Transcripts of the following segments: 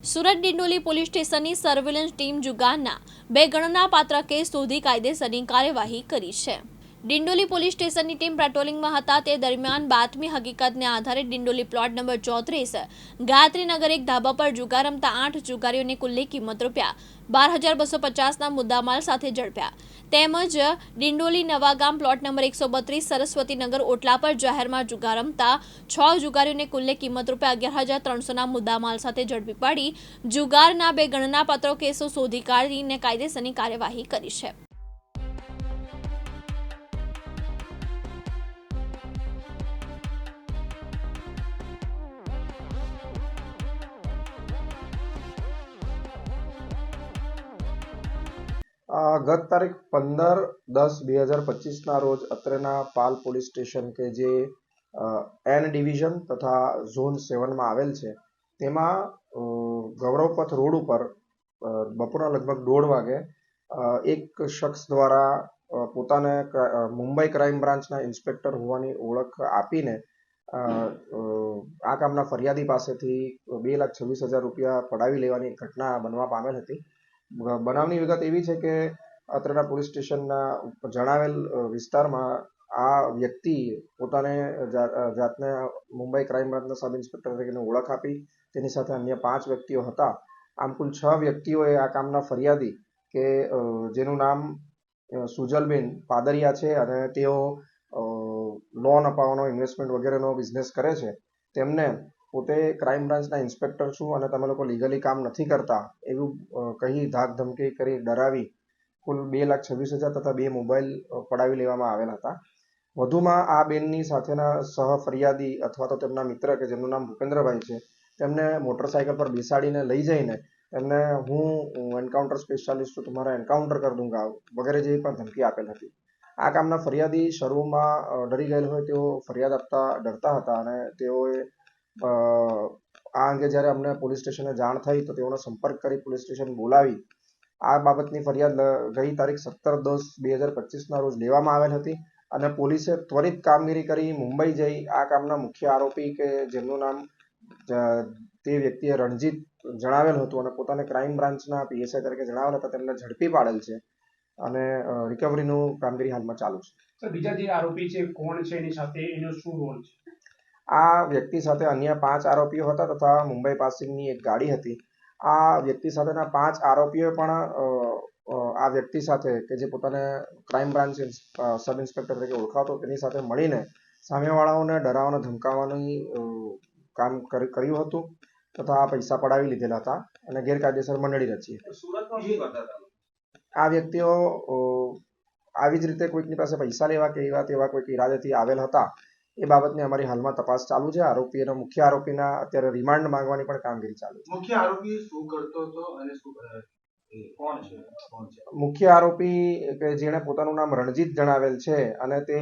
Surat Dindoli police સ્ટેશનની surveillance team જુગારના બે ગણનાપાત્ર કેસ શોધી કાયદેસરની કાર્યવાહી કરી છે. ડિંડોલી પોલીસ સ્ટેશનની ટીમ પેટ્રોલિંગમાં હતા. તે દરમિયાન બાતમી હકીકતને આધારે ડિંડોલી પ્લોટ નંબર ચોત્રીસ, ગાયત્રીનગર એક ધાબા પર જુગાર રમતા આઠ જુગારીઓને કુલ્લી કિંમત રૂપિયા બાર હજાર બસો પચાસના મુદ્દામાલ સાથે ઝડપ્યા. તેમજ ડિંડોલી નવાગામ પ્લોટ નંબર એકસો બત્રીસ સરસ્વતીનગર ઓટલા પર જાહેરમાં જુગાર રમતા છ જુગારીઓને કુલ્લે કિંમત રૂપિયા અગિયાર હજાર ત્રણસોના મુદ્દામાલ સાથે ઝડપી પાડી જુગારના બે ગણનાપત્રો કેસો શોધી કાઢીને કાયદેસરની કાર્યવાહી કરી છે. ગત તારીખ પંદર દસ બે હજાર પચીસના રોજ અત્રેના પાલ પોલીસ સ્ટેશન કે જે એન ડિવિઝન તથા ઝોન સેવનમાં આવેલ છે, તેમાં ગૌરવપથ રોડ ઉપર બપોરના લગભગ દોઢ વાગે એક શખ્સ દ્વારા પોતાને મુંબઈ ક્રાઇમ બ્રાન્ચના ઇન્સ્પેક્ટર હોવાની ઓળખ આપીને આ કામના ફરિયાદી પાસેથી બે લાખ છવ્વીસ હજાર રૂપિયા પડાવી લેવાની ઘટના બનવા પામેલ હતી. બનાવની વિગત એવી છે કે અત્રેના પોલીસ સ્ટેશનના જણાવેલ વિસ્તારમાં આ વ્યક્તિ પોતાને જાતને મુંબઈ ક્રાઇમ બ્રાન્ચના સબ ઇન્સ્પેક્ટર તરીકેની ઓળખ આપી. તેની સાથે અન્ય પાંચ વ્યક્તિઓ હતા. આમ કુલ છ વ્યક્તિઓએ આ કામના ફરિયાદી કે જેનું નામ સુજલબેન પાદરિયા છે અને તેઓ લોન અપાવવાનો, ઇન્વેસ્ટમેન્ટ વગેરેનો બિઝનેસ કરે છે. તેમને પોતે ક્રાઇમ બ્રાન્ચના ઇન્સ્પેક્ટર છું અને તમે લોકો લીગલી કામ નથી કરતા એવું કહી ધાક ધમકી કરી ડરાવી કુલ બે લાખ છવ્વીસ હજાર તથા બે મોબાઈલ પડાવી લેવામાં આવેલ હતા. વધુમાં આ બેનની સાથેના સહ ફરિયાદી અથવા તો તેમના મિત્ર કે જેમનું નામ ભૂપેન્દ્રભાઈ છે, તેમને મોટરસાયકલ પર બેસાડીને લઈ જઈને એમને હું એન્કાઉન્ટર સ્પેશિયાલિસ્ટ છું, તમારા એન્કાઉન્ટર કર દૂંગા વગેરે જેવી પણ ધમકી આપેલ હતી. આ કામના ફરિયાદી શરૂમાં ડરી ગયેલ હોય તેઓ ફરિયાદ આપતા ડરતા હતા અને તેઓએ આ અંગે જ્યારે અમને પોલીસ સ્ટેશને જાણ થઈ તો તેઓનો સંપર્ક કરી પોલીસ સ્ટેશન બોલાવી. આ બાબતની ફરિયાદ ગઈ તારીખ સત્તર દસ બે હજાર પચીસના રોજ લેવામાં આવેલ હતી અને પોલીસે ત્વરિત કામગીરી કરી મુંબઈ જઈ આ કામના મુખ્ય આરોપી કે જેમનું નામ તે વ્યક્તિએ રણજીત જણાવેલ હતું અને પોતાને ક્રાઇમ બ્રાન્ચના પીએસઆઈ તરીકે જણાવેલ હતા, તેમને ઝડપી પાડેલ છે અને રિકવરીનું કામગીરી હાલમાં ચાલુ છે. બીજા જે આરોપી છે, કોણ છે એની સાથે, એનો શું રોલ છે? આ વ્યક્તિ સાથે અન્ય પાંચ આરોપીઓ હતા તથા મુંબઈ પાસિંગની એક ગાડી હતી. આ વ્યક્તિ સાથેના પાંચ આરોપીઓ પણ આ વ્યક્તિ સાથે કે જે પોતાને ક્રાઇમ બ્રાન્ચ સબ ઇન્સ્પેક્ટર તરીકે ઓળખાતો તેની સાથે મળીને સામેવાળાઓને ડરાવવાનો ધમકાવવાની કામ કરી- કર્યું હતું તથા આ પૈસા પડાવી લીધેલા હતા અને ગેરકાયદેસર મંડળી રચી હતા. આ વ્યક્તિઓ આવી જ રીતે કોઈકની પાસે પૈસા લેવા કે એવા તેવા કોઈક ઈરાદેથી આવેલ હતા એ બાબતની અમારી હાલમાં તપાસ ચાલુ છે. આરોપીનો મુખ્ય આરોપીના અત્યારે રિમાન્ડ માંગવાની પણ કામગીરી ચાલુ છે. મુખ્ય આરોપી શું કરતો હતો અને શું કોણ છે? મુખ્ય આરોપી કે જેણે પોતાનું નામ રણજીત જણાવેલ છે અને તે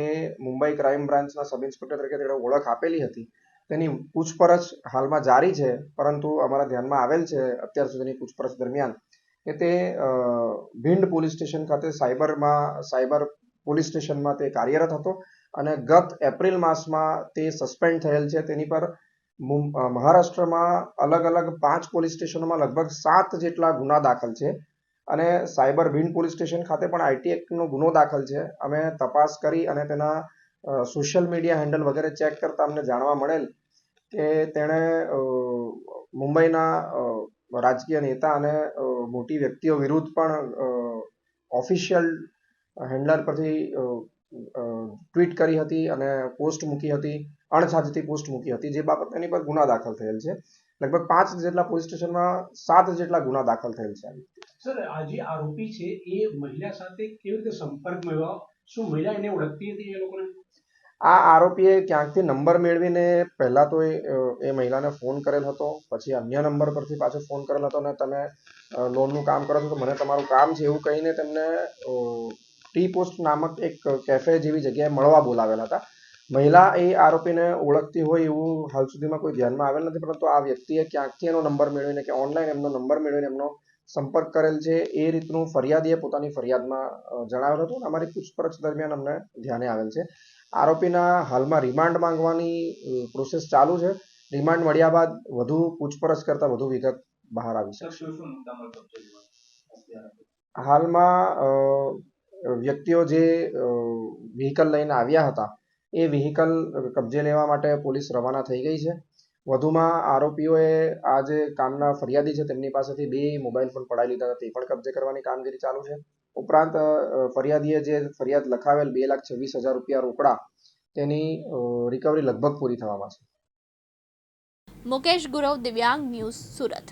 મુંબઈ ક્રાઇમ બ્રાન્ચના સબ ઇન્સ્પેક્ટર તરીકે તેણે ઓળખ આપેલી હતી. તેની પૂછપરછ હાલમાં જારી છે પરંતુ અમારા ધ્યાનમાં આવેલ છે અત્યાર સુધીની પૂછપરછ દરમિયાન કે તે ભીંડ પોલીસ સ્ટેશન ખાતે સાયબરમાં સાયબર પોલીસ સ્ટેશનમાં તે કાર્યરત હતો અને ગત એપ્રિલ માસમાં તે સસ્પેન્ડ થયેલ છે. તેની પર મહારાષ્ટ્રમાં અલગ અલગ પાંચ પોલીસ સ્ટેશનોમાં લગભગ સાત જેટલા ગુના દાખલ છે અને સાયબર ભીંડ પોલીસ સ્ટેશન ખાતે પણ આઈટી એક્ટનો ગુનો દાખલ છે. અમે તપાસ કરી અને તેના સોશિયલ મીડિયા હેન્ડલ વગેરે ચેક કરતા અમને જાણવા મળેલ કે તેણે મુંબઈના રાજકીય નેતા અને મોટી વ્યક્તિઓ વિરુદ્ધ પણ ઓફિશિયલ હેન્ડલર પરથી ટ્વીટ કરી હતી અને પોસ્ટ મૂકી હતી અણસાજતી પોસ્ટ મૂકી હતી જે બાબત એની પર ગુના દાખલ થયેલ છે. લગભગ પાંચ જેટલા પોલીસ સ્ટેશનમાં સાત જેટલા ગુના દાખલ થયેલ છે. સર આ જે આરોપી છે એ મહિલા સાથે કેવી રીતે સંપર્ક મેળવ્યો? શું મહિલા એને ઓળખતી હતી એ લોકોને? આ આરોપીએ ક્યાંકથી નંબર મેળવીને પહેલાં તો એ મહિલાને ફોન કરેલ હતો પછી અન્ય નંબર પરથી પાછો ફોન કરેલ હતો અને તમે લોનનું કામ કરો છો તો મને તમારું કામ છે એવું કહીને તેમને ટી પોસ્ટ નામક એક કેફે જેવી જગ્યાએ મળવા બોલાવેલા હતા. મહિલા એ આરોપીને ઓળખતી હોય એવું હાલ સુધીમાં કોઈ ધ્યાનમાં આવેલ નથી પરંતુ આ વ્યક્તિએ ક્યાંકથી એનો નંબર મેળવીને કે ઓનલાઈન એમનો નંબર મેળવીને એમનો સંપર્ક કરેલ છે એ રીતનું ફરિયાદીએ પોતાની ફરિયાદમાં જણાવેલ હતું અને અમારી પૂછપરછ દરમિયાન અમને ધ્યાને આવેલ છે. આરોપીના હાલમાં રિમાન્ડ માંગવાની પ્રોસેસ ચાલુ છે. રિમાન્ડ મળ્યા બાદ વધુ પૂછપરછ કરતા વધુ વિગત બહાર આવી લેવા હાલમાં વ્યક્તિઓ જે વ્હીકલ લઈને આવ્યા હતા, એ વ્હીકલ કબજે લેવા માટે પોલીસ રવાના થઈ ગઈ છે. વધુમાં આરોપીઓએ આ જે કામના ફરિયાદી છે, તેમની પાસેથી બે મોબાઈલ ફોન પડાવી લીધા હતા, તે પણ કબજે કરવાની કામગીરી ચાલુ છે. ઉપરાંત ફરિયાદીએ જે ફરિયાદ લખાવેલ બે લાખ છવ્વીસ હજાર રૂપિયા રોકડા, તેની રિકવરી લગભગ પૂરી થવામાં છે. મુકેશ ગુરવ, દિવ્યાંગ ન્યૂઝ સુરત.